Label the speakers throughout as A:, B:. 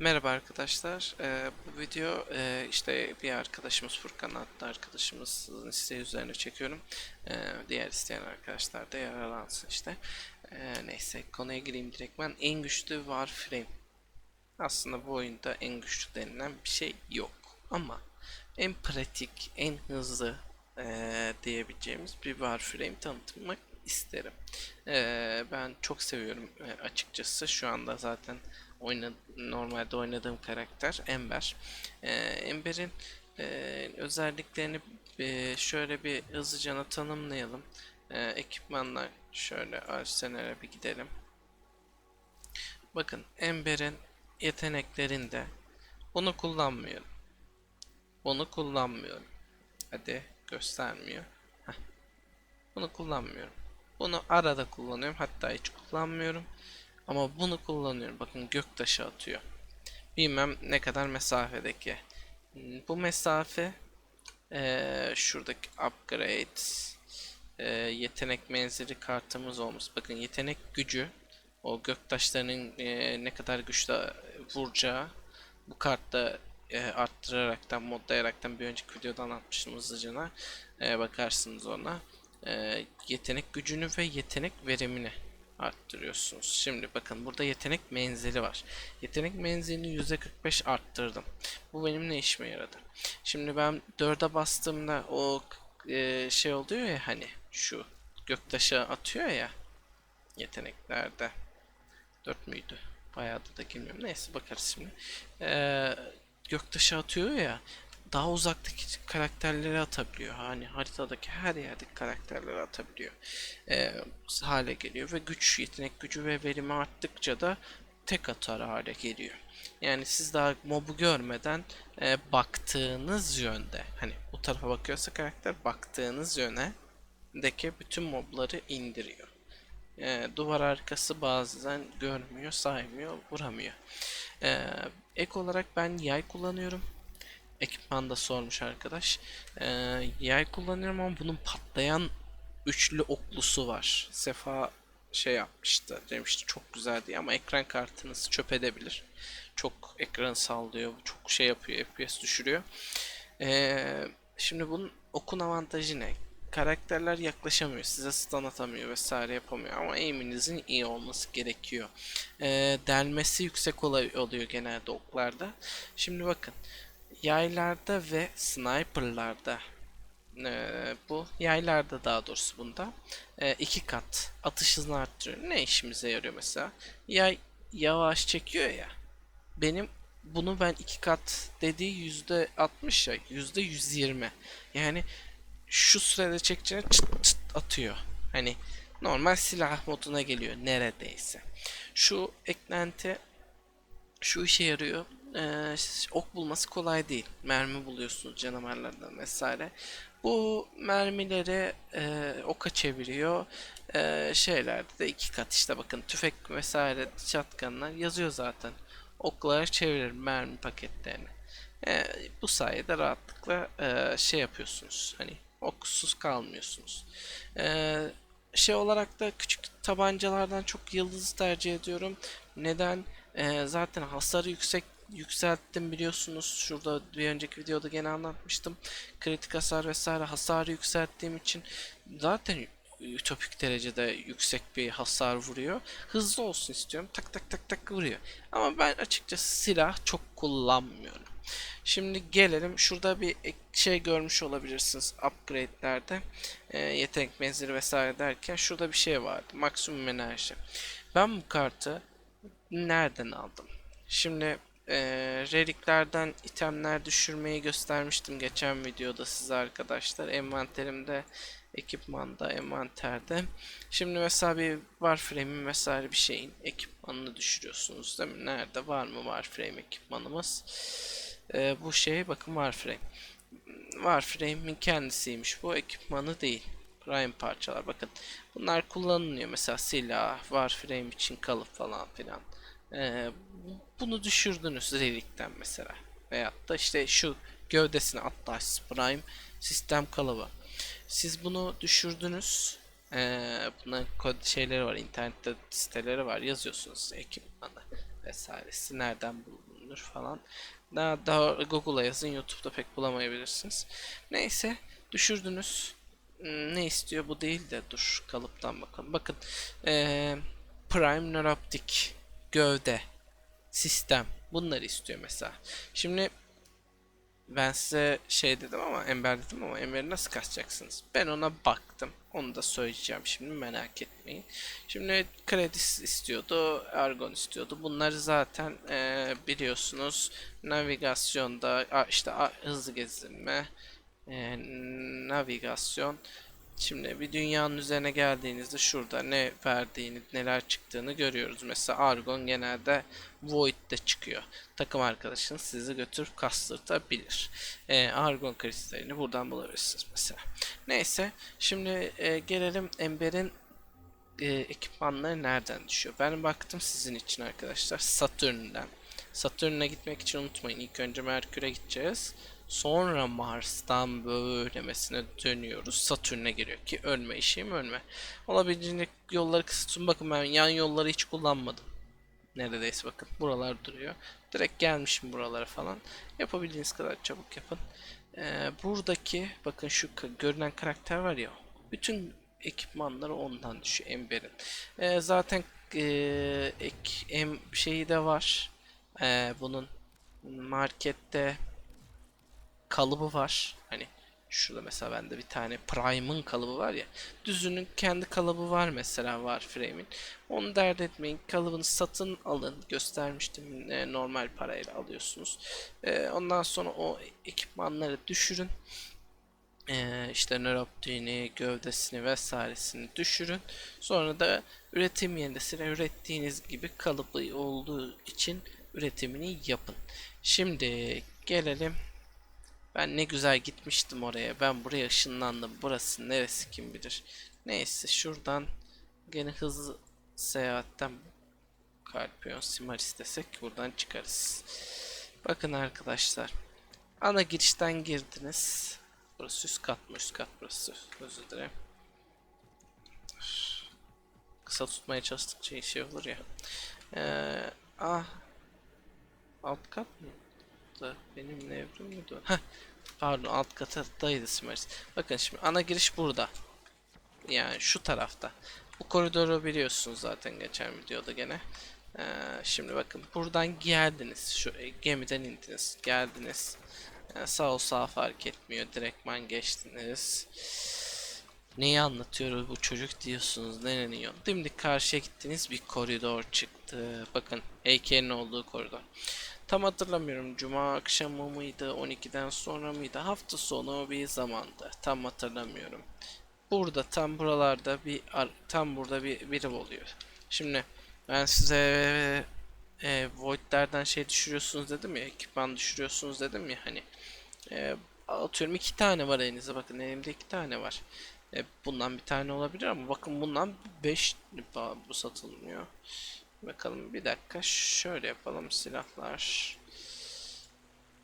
A: Merhaba arkadaşlar. Ee, bu video e, işte bir arkadaşımız Furkan adlı arkadaşımızın isteği üzerine çekiyorum. Ee, diğer isteyen arkadaşlar da yararlansın işte. Ee, neyse konuya gireyim direktmen. En güçlü Warframe. Aslında bu oyunda en güçlü denilen bir şey yok. Ama en pratik, en hızlı e, diyebileceğimiz bir Warframe tanıtmak isterim. Ee, ben çok seviyorum e, açıkçası. Şu anda zaten oyna, normalde oynadığım karakter Ember. Ee, Ember'in e, özelliklerini e, şöyle bir hızlıca tanımlayalım. Ee, ekipmanlar şöyle arsenal'e bir gidelim. Bakın Ember'in yeteneklerinde bunu kullanmıyorum. Bunu kullanmıyorum. Hadi göstermiyor. Heh. Bunu kullanmıyorum. Bunu arada kullanıyorum. Hatta hiç kullanmıyorum. Ama bunu kullanıyorum. Bakın göktaşı atıyor. Bilmem ne kadar mesafedeki. Hmm, Bu mesafe eee, şuradaki upgrade eee, yetenek menzili kartımız olmuş. Bakın yetenek gücü o göktaşlarının eee, ne kadar güçlü vuracağı bu kartta eee, arttıraraktan modlayaraktan bir önceki videodan atmıştım hızlıcana Eee, bakarsınız ona Eee, yetenek gücünü ve yetenek verimini arttırıyorsunuz. Şimdi bakın burada yetenek menzili var. Yetenek menzilini %45 arttırdım. Bu benim ne işime yaradı? Şimdi ben 4'e bastığımda o e, şey oluyor ya hani şu göktaşı atıyor ya yeteneklerde. 4 müydü? Bayağı da girmiyorum. Neyse bakarız şimdi. Ee, göktaşı atıyor ya daha uzaktaki karakterleri atabiliyor. Hani haritadaki her yerdeki karakterleri atabiliyor. Ee, hale geliyor ve güç, yetenek gücü ve verimi arttıkça da tek atar hale geliyor. Yani siz daha mobu görmeden e, baktığınız yönde hani bu tarafa bakıyorsa karakter baktığınız yöne deki bütün mobları indiriyor. E, duvar arkası bazen görmüyor, saymıyor, vuramıyor. E, ek olarak ben yay kullanıyorum. Ekipmanda sormuş arkadaş. E, yay kullanıyorum ama bunun patlayan üçlü oklusu var. Sefa şey yapmıştı demişti çok güzel diye ama ekran kartınızı çöp edebilir. Çok ekran sallıyor, çok şey yapıyor, FPS düşürüyor. Ee, şimdi bunun okun avantajı ne? Karakterler yaklaşamıyor, size stun atamıyor vesaire yapamıyor ama aim'inizin iyi olması gerekiyor. Ee, delmesi yüksek oluyor genelde oklarda. Şimdi bakın, yaylarda ve sniperlarda ee, bu yaylarda daha doğrusu bunda ee, iki kat atış hızını arttırıyor. Ne işimize yarıyor mesela? Yay yavaş çekiyor ya. Benim bunu ben iki kat dediği yüzde 60 ya yüzde 120. Yani şu sürede çekeceğine çıt çıt atıyor. Hani normal silah moduna geliyor neredeyse. Şu eklenti şu işe yarıyor. Ee, ok bulması kolay değil. Mermi buluyorsunuz canavarlardan vesaire. Bu mermileri e, oka çeviriyor. E, şeylerde de iki kat işte bakın tüfek vesaire shotgunlar yazıyor zaten. Okları çevirir mermi paketlerini. E, bu sayede rahatlıkla e, şey yapıyorsunuz. Hani okusuz kalmıyorsunuz. E, şey olarak da küçük tabancalardan çok yıldız tercih ediyorum. Neden? E, zaten hasarı yüksek yükselttim biliyorsunuz. Şurada bir önceki videoda gene anlatmıştım. Kritik hasar vesaire hasarı yükselttiğim için zaten ütopik derecede yüksek bir hasar vuruyor. Hızlı olsun istiyorum. Tak tak tak tak vuruyor. Ama ben açıkçası silah çok kullanmıyorum. Şimdi gelelim. Şurada bir şey görmüş olabilirsiniz upgrade'lerde. E, yetenek menzili vesaire derken şurada bir şey vardı. Maksimum enerji. Ben bu kartı nereden aldım? Şimdi e, reliklerden itemler düşürmeyi göstermiştim geçen videoda size arkadaşlar. Envanterimde, ekipmanda, envanterde. Şimdi mesela bir Warframe'in vesaire bir şeyin ekipmanını düşürüyorsunuz değil mi? Nerede var mı Warframe ekipmanımız? E, bu şey bakın Warframe. Warframe'in kendisiymiş bu ekipmanı değil. Prime parçalar bakın. Bunlar kullanılıyor mesela silah, Warframe için kalıp falan filan. Ee, bu- bunu düşürdünüz relikten mesela. Veyahut da işte şu gövdesine Atlas Prime sistem kalıbı. Siz bunu düşürdünüz. Ee, bunların şeyleri var, internette siteleri var. Yazıyorsunuz ekipmanı. vesairesi nereden bulunur falan. Daha, daha Google'a yazın YouTube'da pek bulamayabilirsiniz. Neyse düşürdünüz. Hmm, Ne istiyor bu değil de dur kalıptan bakalım. Bakın eee, Prime Neuroptic gövde sistem bunları istiyor mesela. Şimdi ben size şey dedim ama Ember dedim ama Ember'i nasıl kasacaksınız? Ben ona baktım. Onu da söyleyeceğim şimdi merak etmeyin. Şimdi Kredis istiyordu, Argon istiyordu. Bunları zaten eee, biliyorsunuz navigasyonda işte hızlı gezinme, eee, navigasyon. Şimdi bir dünyanın üzerine geldiğinizde şurada ne verdiğini, neler çıktığını görüyoruz. Mesela Argon genelde Void'de çıkıyor. Takım arkadaşınız sizi götürüp kastırtabilir. Ee, Argon kristalini buradan bulabilirsiniz mesela. Neyse, şimdi e, gelelim Ember'in e, ekipmanları nereden düşüyor? Ben baktım sizin için arkadaşlar Satürn'den. Satürn'e gitmek için unutmayın. İlk önce Merkür'e gideceğiz. Sonra Mars'tan böylemesine dönüyoruz. Satürn'e geliyor ki ölme işim ölme. Olabildiğince yolları kısıtın. Bakın ben yan yolları hiç kullanmadım. Neredeyse bakın buralar duruyor. Direkt gelmişim buralara falan. Yapabildiğiniz kadar çabuk yapın. Ee, buradaki bakın şu görünen karakter var ya. Bütün ekipmanları ondan düşüyor Ember'in. Ee, zaten ee, ek em şeyi de var. Ee, bunun markette kalıbı var. Hani şurada mesela bende bir tane Prime'ın kalıbı var ya. Düzünün kendi kalıbı var mesela Warframe'in. Onu dert etmeyin. Kalıbını satın alın. Göstermiştim. e, normal parayla alıyorsunuz. E, ondan sonra o ekipmanları düşürün. E, işte nöroptiğini, gövdesini vesairesini düşürün. Sonra da üretim yerine ürettiğiniz gibi kalıbı olduğu için üretimini yapın. Şimdi gelelim ben ne güzel gitmiştim oraya. Ben buraya ışınlandım. Burası neresi kim bilir. Neyse şuradan gene hızlı seyahatten Kalpion Simaris desek buradan çıkarız. Bakın arkadaşlar. Ana girişten girdiniz. Burası üst kat mı? Üst kat burası. Özür dilerim. Kısa tutmaya çalıştıkça şey olur ya. Ee, ah. Alt kat mı? Da benim nevrim miydi? Heh, pardon alt katattaydı Simaris. Bakın şimdi ana giriş burada. Yani şu tarafta. Bu koridoru biliyorsunuz zaten geçen videoda gene. Ee, şimdi bakın buradan geldiniz. Şu e, gemiden indiniz. Geldiniz. Ee, sağ ol sağ fark etmiyor. Direktman geçtiniz. Neyi anlatıyor bu çocuk diyorsunuz. Nerenin yolu? Dimdik karşıya gittiniz bir koridor çıktı. Bakın heykelin olduğu koridor. Tam hatırlamıyorum. Cuma akşamı mıydı? 12'den sonra mıydı? Hafta sonu bir zamandı. Tam hatırlamıyorum. Burada tam buralarda bir tam burada bir biri oluyor. Şimdi ben size e, Void'lerden şey düşürüyorsunuz dedim ya, ekipman düşürüyorsunuz dedim ya hani. E, atıyorum iki tane var elinizde bakın elimde iki tane var. E, bundan bir tane olabilir ama bakın bundan 5 bu satılmıyor. Bakalım bir dakika şöyle yapalım silahlar.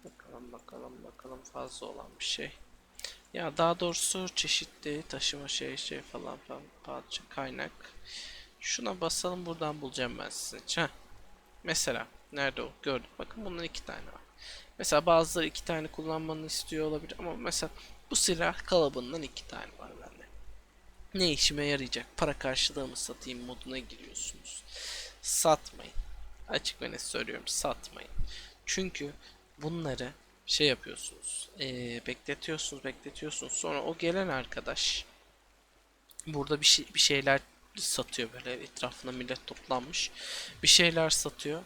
A: Bakalım bakalım bakalım fazla olan bir şey. Ya daha doğrusu çeşitli taşıma şey şey falan falan parça kaynak. Şuna basalım buradan bulacağım ben sizin için. Heh. Mesela nerede o gördüm bakın bundan iki tane var. Mesela bazıları iki tane kullanmanı istiyor olabilir ama mesela bu silah kalıbından iki tane var. Ne işime yarayacak? Para karşılığı mı satayım moduna giriyorsunuz. Satmayın. Açık ve net söylüyorum satmayın. Çünkü bunları şey yapıyorsunuz. eee, bekletiyorsunuz, bekletiyorsunuz. Sonra o gelen arkadaş burada bir şey bir şeyler satıyor böyle etrafına millet toplanmış. Bir şeyler satıyor.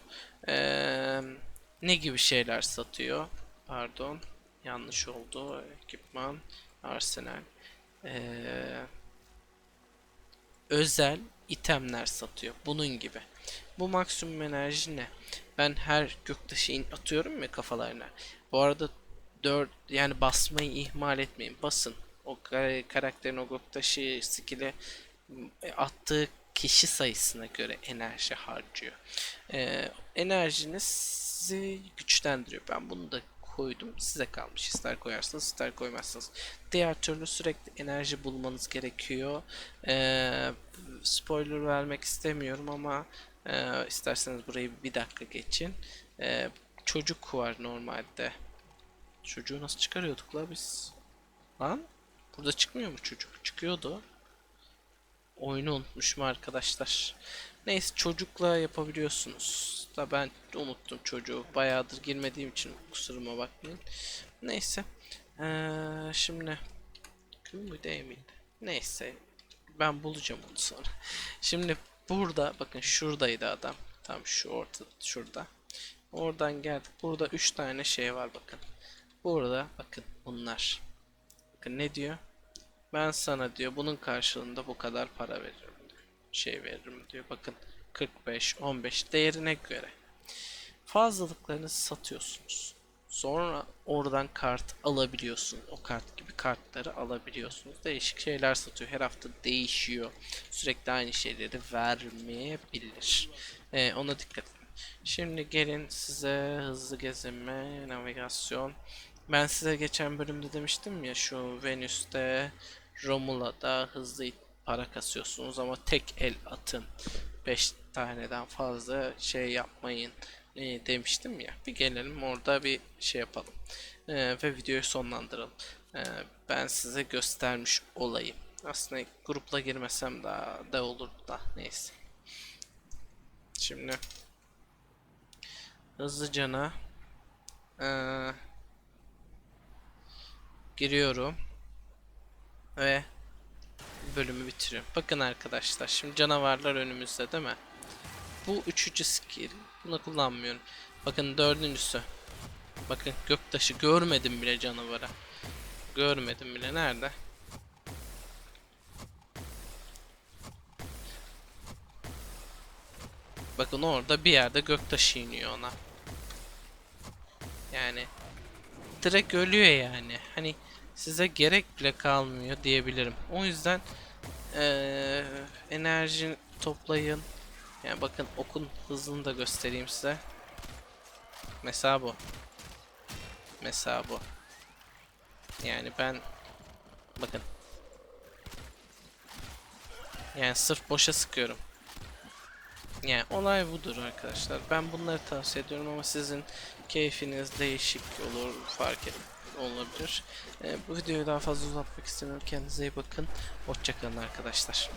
A: Eee, ne gibi şeyler satıyor? Pardon. Yanlış oldu. Ekipman, arsenal. Eee özel itemler satıyor. Bunun gibi. Bu maksimum enerji ne? Ben her göktaşı atıyorum ya kafalarına. Bu arada 4 yani basmayı ihmal etmeyin. Basın. O kar- karakterin o göktaşı skill'e e, attığı kişi sayısına göre enerji harcıyor. Ee, enerjinizi güçlendiriyor. Ben bunu da koydum. Size kalmış. İster koyarsınız, ister koymazsınız. Diğer türlü sürekli enerji bulmanız gerekiyor. Ee, spoiler vermek istemiyorum ama Ee, isterseniz burayı bir dakika geçin. Ee, çocuk var normalde. Çocuğu nasıl çıkarıyorduk la biz? Lan? Burada çıkmıyor mu çocuk? Çıkıyordu. Oyunu unutmuşum arkadaşlar. Neyse çocukla yapabiliyorsunuz. Da ben unuttum çocuğu. Bayağıdır girmediğim için kusuruma bakmayın. Neyse. Ee, şimdi mı değil miydi? Neyse. Ben bulacağım onu sonra. Şimdi burada bakın şuradaydı adam. Tam şu orta şurada. Oradan geldik. Burada 3 tane şey var bakın. Burada bakın bunlar. Bakın ne diyor? Ben sana diyor bunun karşılığında bu kadar para veririm. Şey veririm diyor. Bakın 45, 15 değerine göre. Fazlalıklarınızı satıyorsunuz. Sonra oradan kart alabiliyorsunuz. O kart gibi kartları alabiliyorsunuz. Değişik şeyler satıyor. Her hafta değişiyor. Sürekli aynı şeyleri vermeyebilir. Ee, ona dikkat edin. Şimdi gelin size hızlı gezinme, navigasyon. Ben size geçen bölümde demiştim ya şu Venüs'te Romula'da hızlı para kasıyorsunuz ama tek el atın. 5 taneden fazla şey yapmayın e, demiştim ya. Bir gelelim orada bir şey yapalım. E, ve videoyu sonlandıralım. E, ben size göstermiş olayım. Aslında grupla girmesem daha da olur da neyse. Şimdi hızlıcana e, giriyorum ve bölümü bitiriyorum. Bakın arkadaşlar şimdi canavarlar önümüzde değil mi? Bu üçüncü skill. Bunu kullanmıyorum. Bakın dördüncüsü. Bakın göktaşı görmedim bile canavara. Görmedim bile. Nerede? Bakın orada bir yerde göktaşı iniyor ona. Yani direkt ölüyor yani. Hani size gerek bile kalmıyor diyebilirim. O yüzden eee enerji toplayın. Yani bakın okun hızını da göstereyim size. Mesela bu. Mesela bu. Yani ben bakın. Yani sırf boşa sıkıyorum. Yani olay budur arkadaşlar. Ben bunları tavsiye ediyorum ama sizin keyfiniz değişik olur, fark et olabilir. Ee, bu videoyu daha fazla uzatmak istemiyorum. Kendinize iyi bakın. Hoşçakalın arkadaşlar.